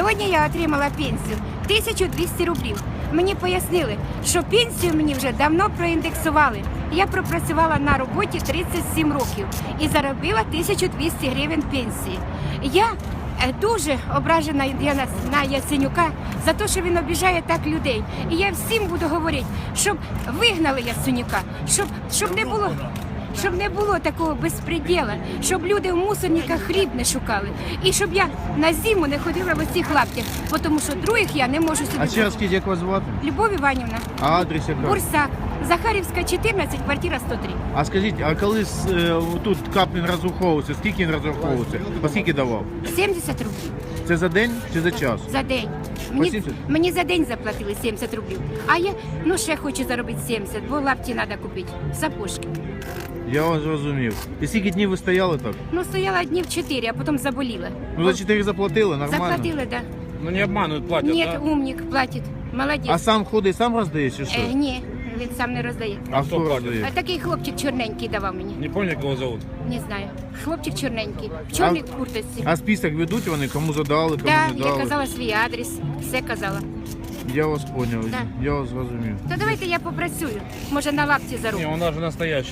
Сьогодні я отримала пенсію 1200 рублів. Мені пояснили, що пенсію мені вже давно проіндексували. Я пропрацювала на роботі 37 років і заробила 1200 гривень пенсії. Я е, дуже ображена я на, Яценюка за те, що він обіжає так людей. І я всім буду говорити, щоб вигнали Яценюка, щоб, щоб не було. Щоб не було такого безпреділа, щоб люди в мусорниках хліб не шукали. І щоб я на зиму не ходила в оцих лаптях, бо тому що других я не можу собі. А ще раз скажіть, як вас звати? Любов Іванівна, А адрес яка? Бурсак, Захарівська, 14, квартира 103. А скажіть, а коли с- е, тут Каплін розраховувався, скільки він розраховувався? По скільки давав? 70 рублів Це за день чи за час? за день. Мені, 80? мені за день заплатили 70 рублів. А я ну ще хочу заробити 70, бо лапті треба купити, сапожки. Я вас зрозумів. І скільки днів ви стояли так? Ну, стояла днів 4, а потім заболіла. Ну за 4 заплатили, нормально. Заплатили, да. Ну не обманывают, платят, Ні, да? умник, платить. Молодець. А сам ходить, сам роздає чи що? Е, ні, він сам не роздає. А хто роздає? А такий хлопчик чорненький давав мені. Не пам'ятаю, як його зовут. Не знаю. Хлопчик чорненький. В чорній А- курточці. А список ведуть вони, кому задали, кому Да, не я дали? казала свій адрес, все казала. Я вас зрозумів. Да. я вас зрозумів. То давайте я попрацюю. Може на лапці Не, зароблю. он даже настоящий.